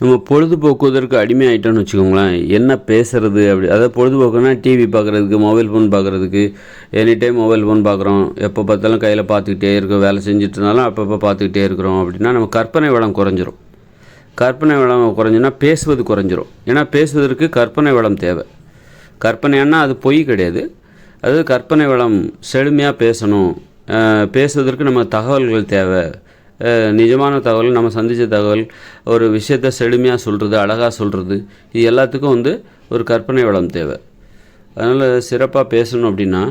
நம்ம பொழுதுபோக்குவதற்கு அடிமையாயிட்டோம்னு வச்சுக்கோங்களேன். என்ன பேசுறது அப்படி அதாவது பொழுதுபோக்குனா டிவி பார்க்குறதுக்கு மொபைல் ஃபோன் பார்க்குறதுக்கு எனி டைம் மொபைல் ஃபோன் பார்க்குறோம். எப்போ பார்த்தாலும் கையில் பார்த்துக்கிட்டே இருக்கோம் வேலை செஞ்சுட்டு இருந்தாலும் அப்பப்போ பார்த்துக்கிட்டே இருக்கிறோம். அப்படின்னா நம்ம கற்பனை வளம் குறைஞ்சிரும். கற்பனை வளம் குறைஞ்சுன்னா பேசுவது குறைஞ்சிரும். ஏன்னா பேசுவதற்கு கற்பனை வளம் தேவை. கற்பனைன்னா அது பொய் கிடையாது. அதாவது கற்பனை வளம் செழுமையாக பேசணும். பேசுவதற்கு நம்ம தகவல்கள் தேவை. நிஜமான தகவல் நம்ம சந்தித்த தகவல் ஒரு விஷயத்தை செழுமையாக சொல்கிறது அழகாக சொல்கிறது இது எல்லாத்துக்கும் வந்து ஒரு கற்பனை வளம் தேவை. அதனால் சிறப்பாக பேசணும் அப்படின்னா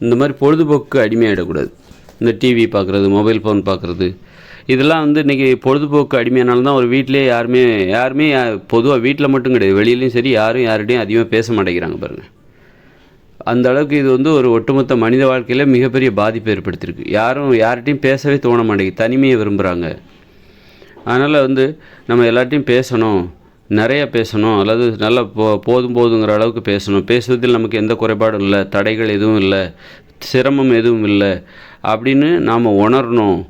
இந்த மாதிரி பொழுதுபோக்கு அடிமையாகிடக்கூடாது இந்த டிவி பார்க்குறது மொபைல் ஃபோன் பார்க்குறது இதெல்லாம் வந்து இன்றைக்கி பொழுதுபோக்கு அடிமையானாலும் தான் ஒரு வீட்டிலே யாருமே யாருமே பொதுவாக வீட்டில் மட்டும் கிடையாது வெளியிலையும் சரி யாரும் யார்கிட்டையும் அதிகமாக பேச மாட்டேங்கிறாங்க பாருங்கள் அந்த அளவுக்கு இது வந்து ஒரு ஒட்டுமொத்த மனித வாழ்க்கையில் மிகப்பெரிய பாதிப்பை ஏற்படுத்தியிருக்கு. யாரும் யார்கிட்டையும் பேசவே தோண மாட்டேங்குது. தனிமையை விரும்புகிறாங்க அதனால் வந்து நம்ம எல்லார்ட்டையும் பேசணும். நிறைய பேசணும். அல்லது நல்லா போ போதும் போதுங்கிற அளவுக்கு பேசணும். பேசுவதில் நமக்கு எந்த குறைபாடும் இல்லை. தடைகள் எதுவும் இல்லை. சிரமம் எதுவும் இல்லை. அப்படின்னு நாம் உணரணும்.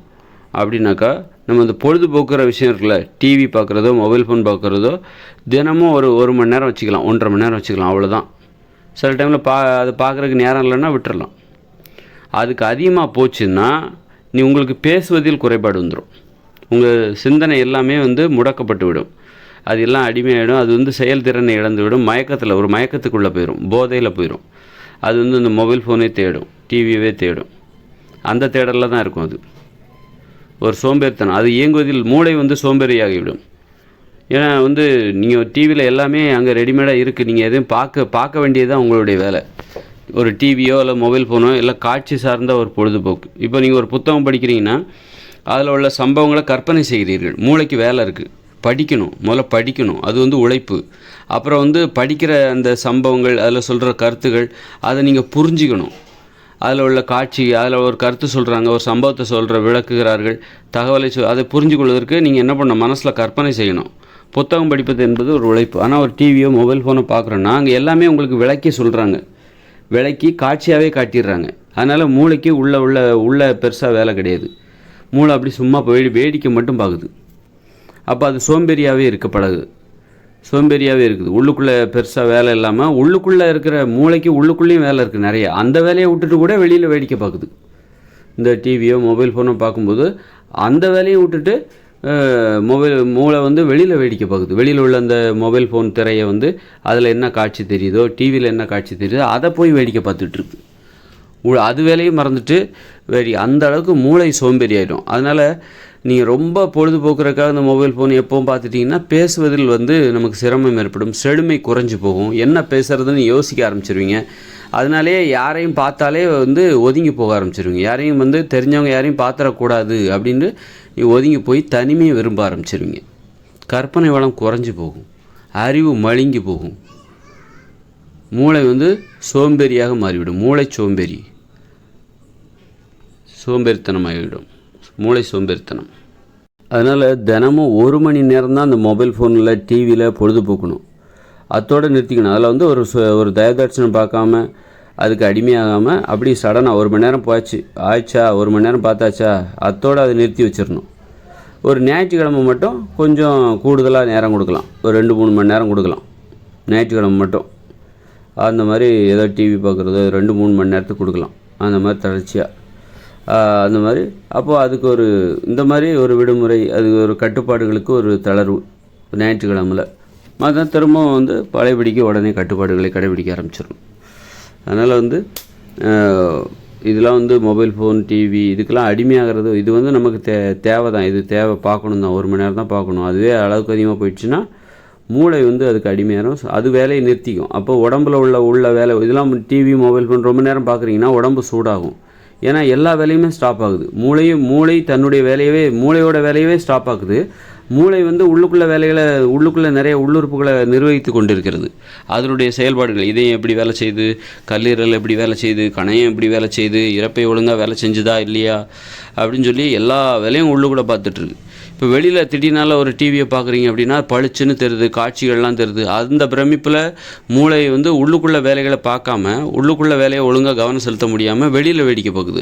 அப்படின்னாக்கா நம்ம இந்த பொழுதுபோக்குற விஷயம் இருக்குல்ல. டிவி பார்க்குறதோ மொபைல் ஃபோன் பார்க்குறதோ தினமும் ஒரு ஒரு மணி நேரம் வச்சுக்கலாம். ஒன்றரை மணி நேரம் வச்சுக்கலாம். அவ்வளோதான் சில டைமில் பா அது பார்க்குறதுக்கு நேரம் இல்லைன்னா விட்டுறலாம். அதுக்கு அதிகமாக போச்சுன்னா நீ உங்களுக்கு பேசுவதில் குறைபாடு வந்துடும் உங்கள் சிந்தனை எல்லாமே வந்து முடக்கப்பட்டு விடும். அது எல்லாம் அடிமையாயிடும். அது வந்து செயல்திறனை இழந்து விடும். மயக்கத்தில் ஒரு மயக்கத்துக்குள்ளே போயிடும் போதையில் போயிடும் அது வந்து இந்த மொபைல் ஃபோனே தேடும். டிவியவே தேடும். அந்த தேடலில் தான் இருக்கும் அது. ஒரு சோம்பேறித்தனம். அது இயங்குவதில் மூளை வந்து சோம்பேறியாகிவிடும். ஏன்னா வந்து நீங்கள் டிவியில் எல்லாமே அங்கே ரெடிமேடாக இருக்குது நீங்கள் எதுவும் பார்க்க பார்க்க வேண்டியது தான் உங்களுடைய வேலை. ஒரு டிவியோ இல்லை மொபைல் ஃபோனோ இல்லை காட்சி சார்ந்த ஒரு பொழுதுபோக்கு. இப்போ நீங்கள் ஒரு புத்தகம் படிக்கிறீங்கன்னா அதில் உள்ள சம்பவங்களை கற்பனை செய்கிறீர்கள். மூளைக்கு வேலை இருக்குது படிக்கணும். முதல்ல படிக்கணும். அது வந்து உழைப்பு. அப்புறம் வந்து படிக்கிற அந்த சம்பவங்கள் அதில் சொல்கிற கருத்துகள் அதை நீங்கள் புரிஞ்சுக்கணும். அதில் உள்ள காட்சி அதில் ஒரு கருத்து சொல்கிறாங்க ஒரு சம்பவத்தை சொல்கிற விளக்குகிறார்கள் தகவலை சொ அதை புரிஞ்சு கொள்வதற்கு நீங்கள் என்ன பண்ணணும்? மனசில் கற்பனை செய்யணும். புத்தகம் படிப்பது என்பது ஒரு உழைப்பு. ஆனால் ஒரு டிவியோ மொபைல் ஃபோனோ பார்க்குறோன்னா அங்கே எல்லாமே உங்களுக்கு விளக்கி சொல்கிறாங்க விளக்கி காட்சியாகவே காட்டிடுறாங்க. அதனால் மூளைக்கு உள்ளே உள்ள உள்ள பெருசாக வேலை கிடையாது. மூளை அப்படி சும்மா போய் வேடிக்கை மட்டும் பார்க்குது. அப்போ அது சோம்பேறியாகவே இருக்க பழகுது சோம்பேறியாகவே இருக்குது. உள்ளுக்குள்ளே பெருசாக வேலை இல்லாமல் உள்ளுக்குள்ளே இருக்கிற மூளைக்கு உள்ளுக்குள்ளேயும் வேலை இருக்குது நிறைய. அந்த வேலையை விட்டுட்டு கூட வெளியில் வேடிக்கை பார்க்குது. இந்த டிவியோ மொபைல் ஃபோனோ பார்க்கும்போது அந்த வேலையை விட்டுட்டு மொபைல் மூளை வந்து வெளியில் வேடிக்கை பார்க்குது. வெளியில் உள்ள அந்த மொபைல் ஃபோன் திரையை வந்து அதில் என்ன காட்சி தெரியுதோ டிவியில் என்ன காட்சி தெரியுதோ அதை போய் வேடிக்கை பார்த்துட்ருக்கு உ- அது வேலையும் மறந்துட்டு வேடி அந்த அளவுக்கு மூளை சோம்பேறி ஆகிடும் அதனால் நீங்கள் ரொம்ப பொழுதுபோக்குறதுக்காக இந்த மொபைல் ஃபோன் எப்போவும் பார்த்துட்டிங்கன்னா பேசுவதில் வந்து நமக்கு சிரமம் ஏற்படும். செழுமை குறைஞ்சு போகும். என்ன பேசுறதுன்னு யோசிக்க ஆரம்பிச்சிருவீங்க. அதனாலே யாரையும் பார்த்தாலே வந்து ஒதுங்கி போக ஆரம்பிச்சிருவீங்க. யாரையும் வந்து தெரிஞ்சவங்க யாரையும் பார்த்துடக்கூடாது அப்படின்னு ஒதுங்கி போய் தனிமையை விரும்ப ஆரம்பிச்சிருவீங்க. கற்பனை வளம் குறைஞ்சி போகும். அறிவு மழுங்கி போகும். மூளை வந்து சோம்பேறியாக மாறிவிடும். மூளை சோம்பேறி. சோம்பேறித்தனமாகிவிடும். மூளை சோம்பேறித்தனம். அதனால் தினமும் ஒரு மணி நேரம் தான் அந்த மொபைல் ஃபோனில் டிவியில் பொழுதுபோக்கணும். அதோடு நிறுத்திக்கணும். அதில் வந்து ஒரு ஒரு தயதாட்சணம் பார்க்காம அதுக்கு அடிமையாகாமல் அப்படி சடனாக ஒரு மணி நேரம் போச்சு ஆயிடுச்சா? ஒரு மணி நேரம் பார்த்தாச்சா? அத்தோடு அதை நிறுத்தி வச்சிடணும். ஒரு ஞாயிற்றுக்கிழமை மட்டும் கொஞ்சம் கூடுதலாக நேரம் கொடுக்கலாம். ஒரு ரெண்டு மூணு மணி நேரம் கொடுக்கலாம். ஞாயிற்றுக்கிழமை மட்டும். அந்த மாதிரி ஏதோ டிவி பார்க்குறதோ ரெண்டு மூணு மணி நேரத்துக்கு கொடுக்கலாம். அந்த மாதிரி தொடர்ச்சியாக அந்த மாதிரி. அப்போது அதுக்கு ஒரு இந்த மாதிரி ஒரு விடுமுறை அது ஒரு கட்டுப்பாடுகளுக்கு ஒரு தளர்வு ஞாயிற்றுக்கிழமையில். மற்ற திரும்பவும் வந்து பழையபடிக்கு உடனே கட்டுப்பாடுகளை கடைபிடிக்க ஆரம்பிச்சிடணும். அதனால் வந்து இதெல்லாம் வந்து மொபைல் ஃபோன் டிவி இதுக்கெல்லாம் அடிமையாகிறது இது வந்து நமக்கு தே தேவை தான் இது தேவை பார்க்கணும் தான் ஒரு மணி நேரம் தான் பார்க்கணும். அதுவே அளவுக்கு அதிகமாக போயிடுச்சுன்னா மூளை வந்து அதுக்கு அடிமையாகும் அது வேலையை நிறுத்திக்கும். அப்போ உடம்புல உள்ள உள்ள வேலை இதெல்லாம் டிவி மொபைல் ஃபோன் ரொம்ப நேரம் பார்க்குறீங்கன்னா உடம்பு சூடாகும். ஏன்னா எல்லா வேலையுமே ஸ்டாப் ஆகுது. மூளையும் மூளை தன்னுடைய வேலையவே மூளையோட வேலையவே ஸ்டாப் ஆகுது மூளை வந்து உள்ளுக்குள்ள வேலைகளை உள்ளுக்குள்ளே நிறைய உள்ளுறுப்புகளை நிர்வகித்து கொண்டிருக்கிறது. அதனுடைய செயல்பாடுகள் இதயம் எப்படி வேலை செய்யுது கல்லீரல் எப்படி வேலை செய்யுது கணையம் எப்படி வேலை செய்யுது இறப்பை ஒழுங்காக வேலை செஞ்சுதா இல்லையா அப்படின்னு சொல்லி எல்லா வேலையும் உள்ளுக்குள்ள பார்த்துட்ருக்கு இப்போ வெளியில் திடீர்னால ஒரு டிவியை பார்க்குறீங்க அப்படின்னா பளிச்சுன்னு தெரியுது காட்சிகள்லாம் தெரியுது. அந்த பிரமிப்பில் மூளை வந்து உள்ளுக்குள்ளே வேலைகளை பார்க்காம உள்ளுக்குள்ளே வேலையை ஒழுங்காக கவனம் செலுத்த முடியாமல் வெளியில் வேடிக்கை பார்க்குது.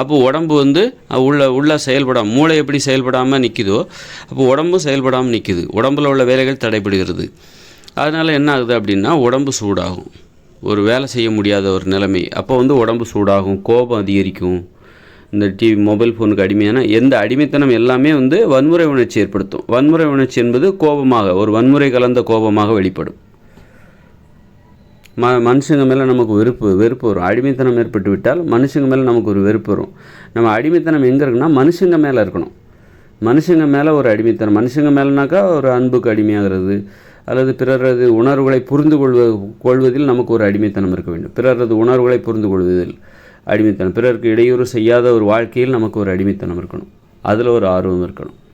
அப்போ உடம்பு வந்து உள்ள உள்ள செயல்படாமல் மூளை எப்படி செயல்படாமல் நிற்குதோ அப்போ உடம்பு உடம்பு செயல்படாமல் நிற்கிது உடம்பில் உள்ள வேலைகள் தடைபடுகிறது. அதனால் என்ன ஆகுது அப்படின்னா உடம்பு சூடாகும். ஒரு வேலை செய்ய முடியாத ஒரு நிலைமை. அப்போ வந்து உடம்பு சூடாகும் கோபம் அதிகரிக்கும். இந்த டிவி மொபைல் ஃபோனுக்கு அடிமையான எந்த அடிமைத்தனம் எல்லாமே வந்து வன்முறை உணர்ச்சி ஏற்படுத்தும். வன்முறை உணர்ச்சி என்பது கோபமாக ஒரு வன்முறை கலந்த கோபமாக வெளிப்படும். ம மனுஷங்க மேலே நமக்கு வெறுப்பு வெறுப்பு வரும். அடிமைத்தனம் ஏற்பட்டு விட்டால் மனுஷங்க மேலே நமக்கு ஒரு வெறுப்பு வரும். நம்ம அடிமைத்தனம் எங்கே இருக்குன்னா மனுஷங்க மேலே இருக்கணும். மனுஷங்க மேலே ஒரு அடிமைத்தனம். மனுஷங்க மேலேனாக்கா ஒரு அன்புக்கு அடிமையாகிறது. அல்லது பிறரது உணர்வுகளை புரிந்து கொள்வது கொள்வதில் நமக்கு ஒரு அடிமைத்தனம் இருக்க வேண்டும். பிறரது உணர்வுகளை புரிந்து கொள்வதில் அடிமைத்தனம். பிறருக்கு இடையூறு செய்யாத ஒரு வாழ்க்கையில் நமக்கு ஒரு அடிமைத்தனம் இருக்கணும். அதில் ஒரு ஆர்வம் இருக்கணும்.